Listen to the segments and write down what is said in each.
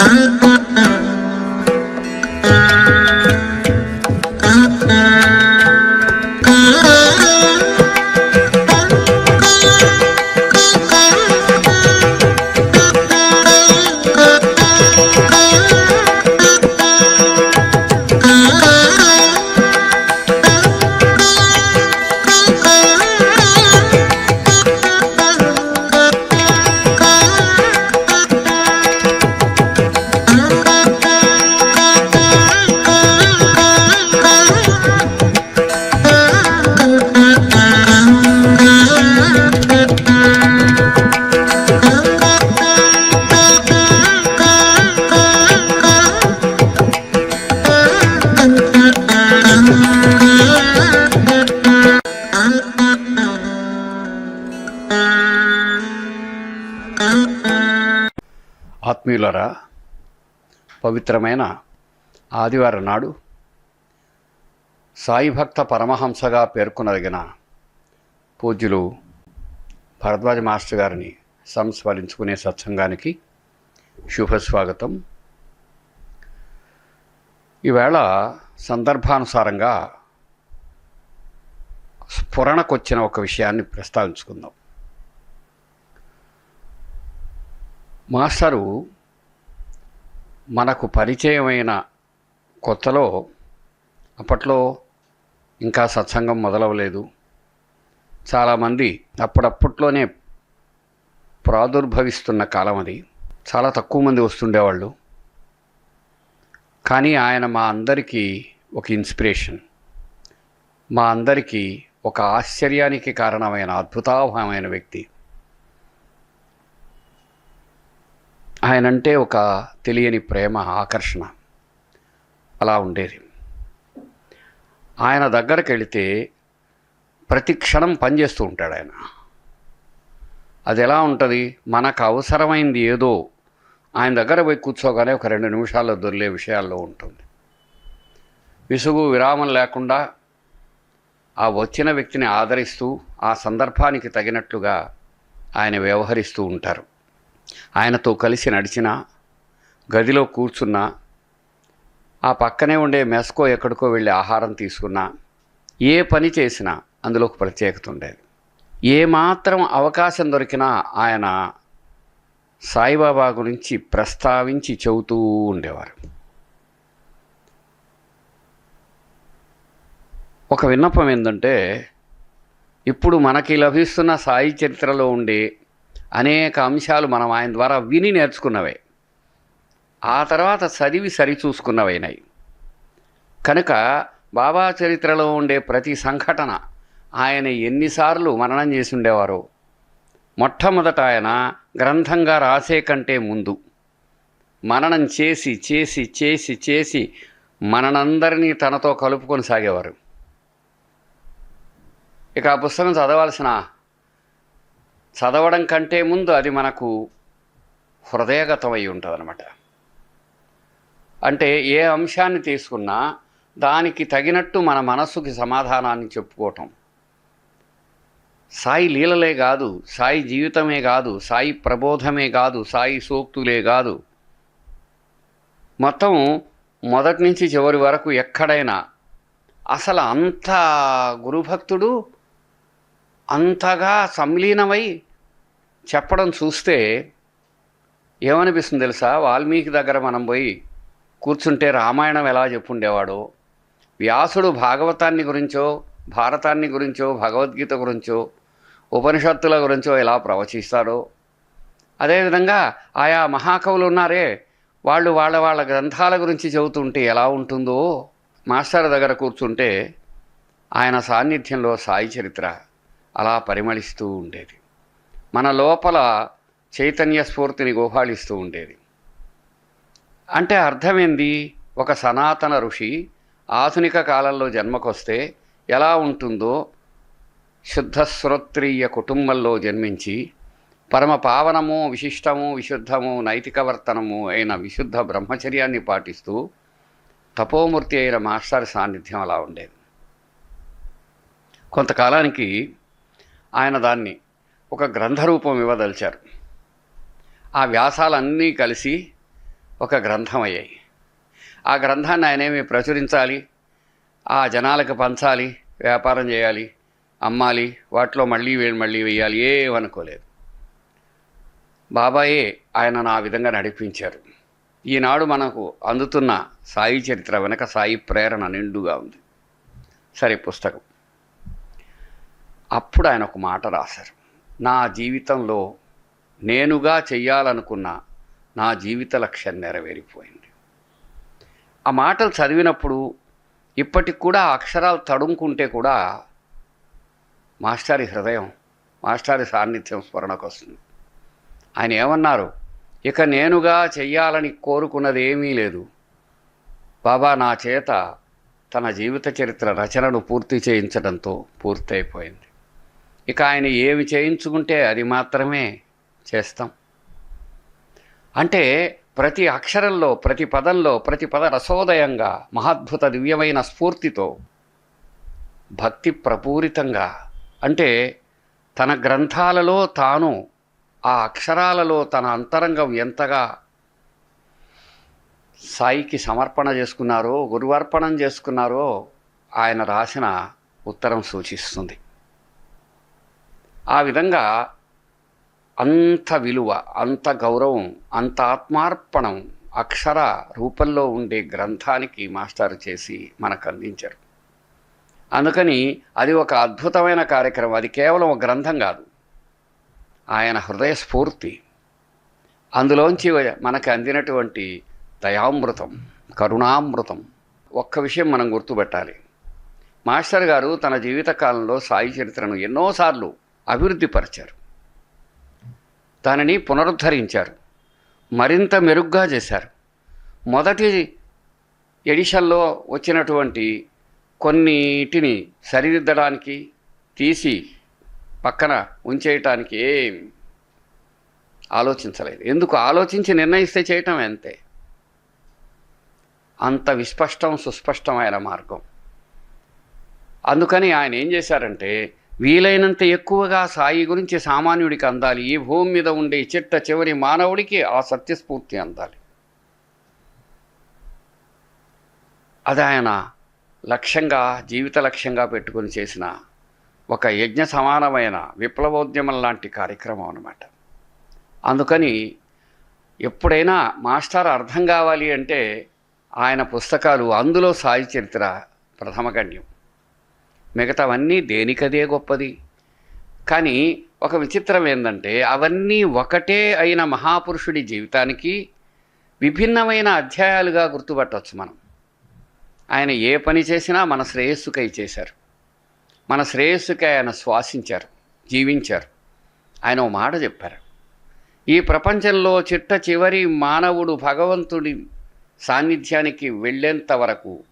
Thank ఆత్మీయులరా పవిత్రమైన ఆదివారం నాడు సాయి భక్త పరమహంసగా పేర్కొనదగిన పూజ్యులు భరద్వాజ మాస్టర్ గారిని సంస్మరించుకునే సత్సంగానికి శుభస్వాగతం. ఈవేళ సందర్భానుసారంగా స్ఫురణకొచ్చిన ఒక విషయాన్ని ప్రస్తావించుకుందాం. మాస్టరు మనకు పరిచయమైన కొత్తలో అప్పట్లో ఇంకా సత్సంగం మొదలవలేదు. చాలామంది అప్పుడప్పట్లోనే ప్రాదుర్భవిస్తున్న కాలం అది. చాలా తక్కువ మంది వస్తుండేవాళ్ళు. కానీ ఆయన మా అందరికీ ఒక ఇన్స్పిరేషన్. మా అందరికీ ఒక ఆశ్చర్యానికి కారణమైన అద్భుతావహమైన వ్యక్తి. ఆయనంటే ఒక తెలియని ప్రేమ ఆకర్షణ అలా ఉండేది. ఆయన దగ్గరికి వెళితే ప్రతి క్షణం పనిచేస్తూ ఉంటాడు ఆయన. అది ఎలా ఉంటుంది? మనకు అవసరమైంది ఏదో ఆయన దగ్గర పోయి కూర్చోగానే ఒక రెండు నిమిషాల్లో దొరికే విషయాల్లో ఉంటుంది. విసుగు విరామం లేకుండా ఆ వచ్చిన వ్యక్తిని ఆదరిస్తూ ఆ సందర్భానికి తగినట్లుగా ఆయన వ్యవహరిస్తూ ఉంటారు. ఆయనతో కలిసి నడిచినా గదిలో కూర్చున్నా ఆ పక్కనే ఉండే మెస్కో ఎక్కడికో వెళ్ళి ఆహారం తీసుకున్నా ఏ పని చేసినా అందులో ఒక ప్రత్యేకత ఉండేది. ఏ మాత్రం అవకాశం దొరికినా ఆయన సాయిబాబా గురించి ప్రస్తావించి చెబుతూ ఉండేవారు. ఒక విన్నపం ఏంటంటే ఇప్పుడు మనకి లభిస్తున్న సాయి చరిత్రలో ఉండే అనేక అంశాలు మనం ఆయన ద్వారా విని నేర్చుకున్నవే. ఆ తర్వాత చదివి సరిచూసుకున్నవైనాయి కనుక బాబా చరిత్రలో ఉండే ప్రతి సంఘటన ఆయన ఎన్నిసార్లు మననం చేసి ఉండేవారో. మొట్టమొదట ఆయన గ్రంథంగా రాసే కంటే ముందు. మననం చేసి చేసి చేసి చేసి మనందరినీ తనతో కలుపుకొని సాగేవారు. ఇక ఆ పుస్తకం చదవాల్సిన చదవడం కంటే ముందు అది మనకు హృదయగతమై ఉంటుంది అంటే ఏ అంశాన్ని తీసుకున్నా దానికి తగినట్టు మన మనస్సుకి సమాధానాన్ని చెప్పుకోవటం. సాయి లీలలే కాదు సాయి జీవితమే కాదు సాయి ప్రబోధమే కాదు సాయి సూక్తులే కాదు. మొత్తం మొదటి నుంచి చివరి వరకు ఎక్కడైనా అసలు అంత గురుభక్తుడు అంతగా సంలీనమై చెప్పడం చూస్తే ఏమనిపిస్తుంది తెలుసా? వాల్మీకి దగ్గర మనం పోయి కూర్చుంటే రామాయణం ఎలా చెప్పుండేవాడో? వ్యాసుడు భాగవతాన్ని గురించో భారతాన్ని గురించో భగవద్గీత గురించో ఉపనిషత్తుల గురించో ఎలా ప్రవచిస్తారో అదేవిధంగా ఆయా మహాకవులు ఉన్నారే వాళ్ళు వాళ్ళ వాళ్ళ గ్రంథాల గురించి చెబుతుంటే ఎలా ఉంటుందో? మాస్టర్ దగ్గర కూర్చుంటే ఆయన సాన్నిధ్యంలో సాయి చరిత్ర అలా పరిమళిస్తూ ఉండేది. మన లోపల చైతన్య స్ఫూర్తిని గుహాళిస్తూ ఉండేది. అంటే అర్థమైంది? ఒక సనాతన ఋషి ఆధునిక కాలంలో జన్మకొస్తే ఎలా ఉంటుందో శుద్ధశ్రోత్రీయ కుటుంబంలో జన్మించి పరమ పావనము విశిష్టము విశుద్ధము నైతిక వర్తనము అయిన విశుద్ధ బ్రహ్మచర్యాన్ని పాటిస్తూ తపోమూర్తి అయిన మాస్టర్ సాన్నిధ్యం అలా ఉండేది. కొంతకాలానికి ఆయన దాన్ని ఒక గ్రంథ రూపం ఇవ్వదలిచారు. ఆ వ్యాసాలన్నీ కలిసి ఒక గ్రంథం అయ్యాయి. ఆ గ్రంథాన్ని ఆయనేమి ప్రచురించాలి? ఆ జనాలకు పంచాలి? వ్యాపారం చేయాలి? అమ్మాలి? వాటిలో మళ్ళీ మళ్ళీ వేయాలి? ఏమనుకోలేదు. బాబాయే ఆయన ఆ విధంగా నడిపించారు. ఈనాడు మనకు అందుతున్న సాయి చరిత్ర వెనక సాయి ప్రేరణ నిండుగా ఉంది. సరే పుస్తకం. అప్పుడు ఆయన ఒక మాట రాశారు. నా జీవితంలో నేనుగా చెయ్యాలనుకున్న నా జీవిత లక్ష్యం నెరవేరిపోయింది. ఆ మాటలు చదివినప్పుడు ఇప్పటికి కూడా అక్షరాలు తడుముకుంటే కూడా మాస్టారి హృదయం మాస్టారి సాన్నిధ్యం స్మరణకు వస్తుంది. ఆయన ఏమన్నారు? ఇక నేనుగా చెయ్యాలని కోరుకున్నది ఏమీ లేదు. బాబా నా చేత తన జీవిత చరిత్ర రచనను పూర్తి చేయించడంతో పూర్తయిపోయింది. ఇక ఆయన ఏమి చేయించుకుంటే అది మాత్రమే చేస్తాం. అంటే ప్రతి అక్షరంలో ప్రతి పదంలో ప్రతి పద రసోదయంగా మహాద్భుత దివ్యమైన స్ఫూర్తితో భక్తి ప్రపూరితంగా అంటే తన గ్రంథాలలో తాను ఆ అక్షరాలలో తన అంతరంగం ఎంతగా సాయికి సమర్పణ చేసుకున్నారో గురువర్పణం చేసుకున్నారో ఆయన రాసిన ఉత్తరం సూచిస్తుంది. ఆ విధంగా అంత విలువ అంత గౌరవం అంత ఆత్మార్పణం అక్షర రూపంలో ఉండే గ్రంథానికి మాస్టర్ చేసి మనకు అందించారు. అందుకని అది ఒక అద్భుతమైన కార్యక్రమం. అది కేవలం ఒక గ్రంథం కాదు. ఆయన హృదయ స్ఫూర్తి. అందులోంచి మనకు అందినటువంటి దయామృతం కరుణామృతం ఒక్క విషయం మనం గుర్తుపెట్టాలి. మాస్టర్ గారు తన జీవితకాలంలో సాయి చరిత్రను ఎన్నోసార్లు అభివృద్ధిపరిచారు. దానిని పునరుద్ధరించారు. మరింత మెరుగ్గా చేశారు. మొదటి ఎడిషన్లో వచ్చినటువంటి కొన్నిటిని సరిదిద్దడానికి తీసి పక్కన ఉంచేయటానికి ఏం ఆలోచించలేదు. ఎందుకు ఆలోచించి నిర్ణయిస్తే చేయటం అంతే? అంత విస్పష్టం సుస్పష్టమైన మార్గం. అందుకని ఆయన ఏం చేశారంటే వీలైనంత ఎక్కువగా సాయి గురించి సామాన్యుడికి అందాలి. ఈ భూమి మీద ఉండే చిట్ట చివరి మానవుడికి ఆ సత్యస్ఫూర్తి అందాలి. అది ఆయన లక్ష్యంగా జీవిత లక్ష్యంగా పెట్టుకుని చేసిన ఒక యజ్ఞ సమానమైన విప్లవోద్యమం లాంటి కార్యక్రమం అన్నమాట. అందుకని ఎప్పుడైనా మాస్టర్ అర్థం కావాలి అంటే ఆయన పుస్తకాలు అందులో సాయి చరిత్ర ప్రథమగణ్యం మిగతావన్నీ దేనికదే గొప్పది? కానీ ఒక విచిత్రం ఏంటంటే అవన్నీ ఒకటే అయిన మహాపురుషుడి జీవితానికి విభిన్నమైన అధ్యాయాలుగా గుర్తుపట్టవచ్చు మనం. ఆయన ఏ పని చేసినా మన శ్రేయస్సుకై చేశారు. మన శ్రేయస్సుకై ఆయన శ్వాసించారు జీవించారు. ఆయన ఓ మాట చెప్పారు. ఈ ప్రపంచంలో చిట్ట చివరి మానవుడు భగవంతుడి సాన్నిధ్యానికి వెళ్ళేంత వరకు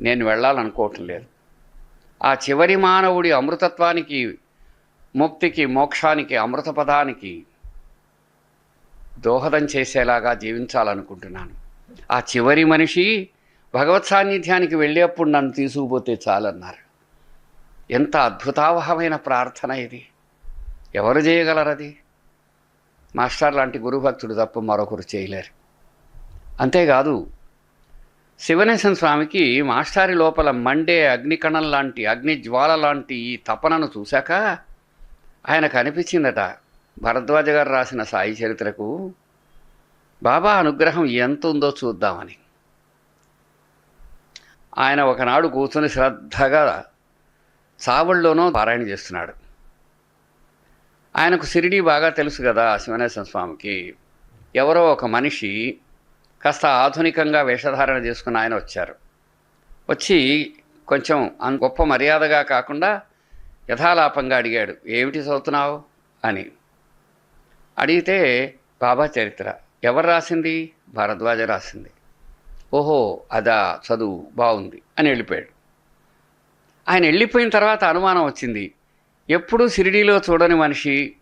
నేను వెళ్ళాలనుకోవటం లేదు. ఆ చివరి మానవుడి అమృతత్వానికి ముక్తికి మోక్షానికి అమృత పదానికి దోహదం చేసేలాగా జీవించాలనుకుంటున్నాను. ఆ చివరి మనిషి భగవత్ సాన్నిధ్యానికి వెళ్ళేప్పుడు నన్ను తీసుకుపోతే చాలన్నారు. ఎంత అద్భుతావహమైన ప్రార్థన ఇది. ఎవరు చేయగలరది? మాస్టర్ లాంటి గురుభక్తుడు తప్ప మరొకరు చేయలేరు. అంతేకాదు శివనేశన్ స్వామికి మాస్టారి లోపల మండే అగ్నికణం లాంటి అగ్ని జ్వాల లాంటి ఈ తపనను చూశాక ఆయనకు అనిపించిందట భరద్వాజ గారు రాసిన సాయి చరిత్రకు బాబా అనుగ్రహం ఎంత ఉందో చూద్దామని. ఆయన ఒకనాడు కూర్చొని శ్రద్ధగా సావుల్లోనూ పారాయణ చేస్తున్నాడు. ఆయనకు సిరిడి బాగా తెలుసు కదా శివనేశ్వర స్వామికి. ఎవరో ఒక మనిషి కాస్త ఆధునికంగా వేషధారణ చేసుకున్న ఆయన వచ్చారు. వచ్చి కొంచెం గొప్ప మర్యాదగా కాకుండా యథాలాపంగా అడిగాడు ఏమిటి చదువుతున్నావు? అని. అడిగితే బాబా చరిత్ర. ఎవరు రాసింది? భారద్వాజ రాసింది. ఓహో అదా చదువు బాగుంది అని వెళ్ళిపోయాడు. ఆయన వెళ్ళిపోయిన తర్వాత అనుమానం వచ్చింది ఎప్పుడూ షిరిడీలో చూడని మనిషి.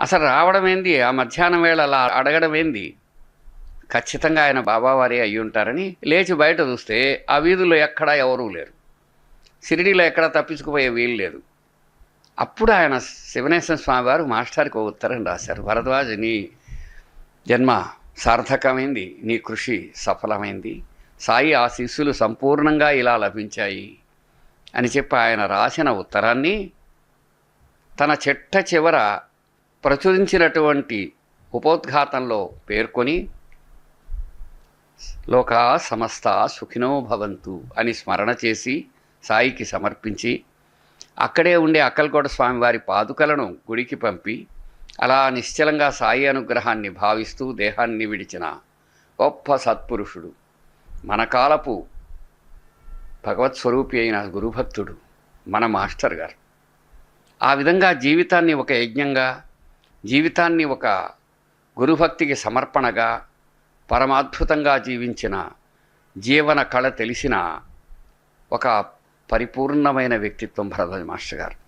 అసలు రావడం ఏంది ఆ మధ్యాహ్నం వేళ అలా అడగడం ఏంది ఖచ్చితంగా ఆయన బాబావారి అయి ఉంటారని లేచి బయట చూస్తే ఆ వీధుల్లో ఎక్కడా ఎవరూ లేరు. షిరిడీలో ఎక్కడా తప్పించుకుపోయే వీలు లేదు. అప్పుడు ఆయన శివనేశ్వర స్వామి వారు మాస్టర్కి ఒక ఉత్తరం రాశారు. భరద్వాజ్ నీ జన్మ సార్థకమైంది నీ కృషి సఫలమైంది. సాయి ఆశీస్సులు సంపూర్ణంగా ఇలా లభించాయి అని చెప్పి ఆయన రాసిన ఉత్తరాన్ని తన చెట్ట చివర ప్రచురించినటువంటి ఉపోద్ఘాతంలో పేర్కొని లోకా సమస్త సుఖినో భవంతు అని స్మరణ చేసి సాయికి సమర్పించి అక్కడే ఉండే అక్కలకోట స్వామివారి పాదుకలను గుడికి పంపి అలా నిశ్చలంగా సాయి అనుగ్రహాన్ని భావిస్తూ దేహాన్ని విడిచిన గొప్ప సత్పురుషుడు మన కాలపు భగవత్ స్వరూపి అయిన గురుభక్తుడు మన మాస్టర్ గారు. ఆ విధంగా జీవితాన్ని ఒక యజ్ఞంగా జీవితాన్ని ఒక గురుభక్తికి సమర్పణగా పరమాద్భుతంగా జీవించిన జీవన కళ తెలిసిన ఒక పరిపూర్ణమైన వ్యక్తిత్వం భరద్వాజ మాస్టర్ గారు.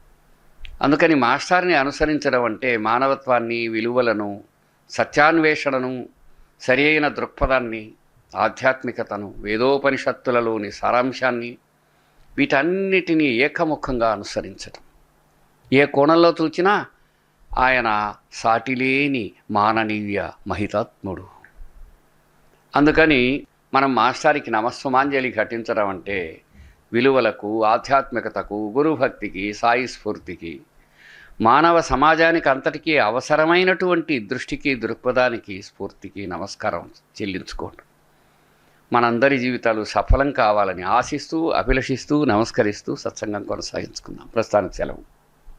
అందుకని మాస్టర్ని అనుసరించడం అంటే మానవత్వాన్ని విలువలను సత్యాన్వేషణను సరి అయిన దృక్పథాన్ని ఆధ్యాత్మికతను వేదోపనిషత్తులలోని సారాంశాన్ని వీటన్నిటినీ ఏకముఖంగా అనుసరించడం ఏ కోణంలో చూచినా ఆయన సాటిలేని మాననీయ మహితాత్ముడు. అందుకని మనం మాస్టారికి నమస్సుమాంజలి ఘటించడం అంటే విలువలకు ఆధ్యాత్మికతకు గురుభక్తికి సాయి స్ఫూర్తికి మానవ సమాజానికి అంతటికీ అవసరమైనటువంటి దృష్టికి దృక్పథానికి స్ఫూర్తికి నమస్కారం చెల్లించుకోండి. మనందరి జీవితాలు సఫలం కావాలని ఆశిస్తూ అభిలషిస్తూ నమస్కరిస్తూ సత్సంగం కొనసాగించుకుందాం. ప్రస్తుతానికి సెలవు.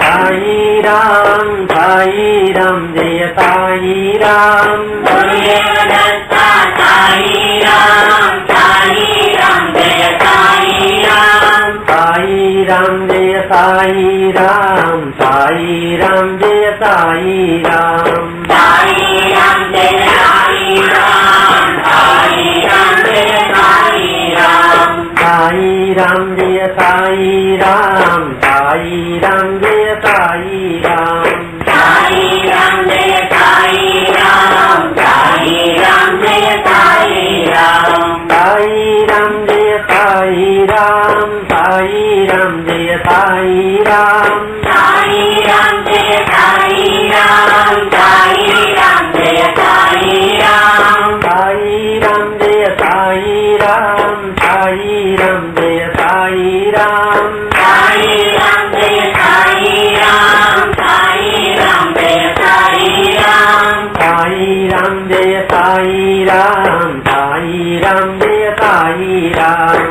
சாயி ராம் சாயி ராம் ஜெய சாயி ராம் சாயி ராம் சாயி ராம் ஜெய சாயி ராம் சாயி ராம் ஜெய சாயி ராம் சாயி ராம் ஜெய சாயி ராம் சாயி ராம் ஜெய சாயி ராம் சாயி ராம் ஜெய சாயி ராம் சாயி ராம் ஜெய சாயி ராம் சாயி சாய் ராம் சாய் ராம் ஜெய சாய் ராம் சாய் ராம் ஜெய சாய் ராம் சாய் ராம் ஜெய சாய் ராம் சாய் ராம் ஜெய சாய் ராம் சாய் ராம் ஜெய சாய் ராம் சாய் ராம் ஜெய சாய் ராம் சாய் ராம் ஜெய சாய் ராம் சாய் ராம் ஜெய சாய் ராம் சாய் ராம் ஜெய சாய் ராம்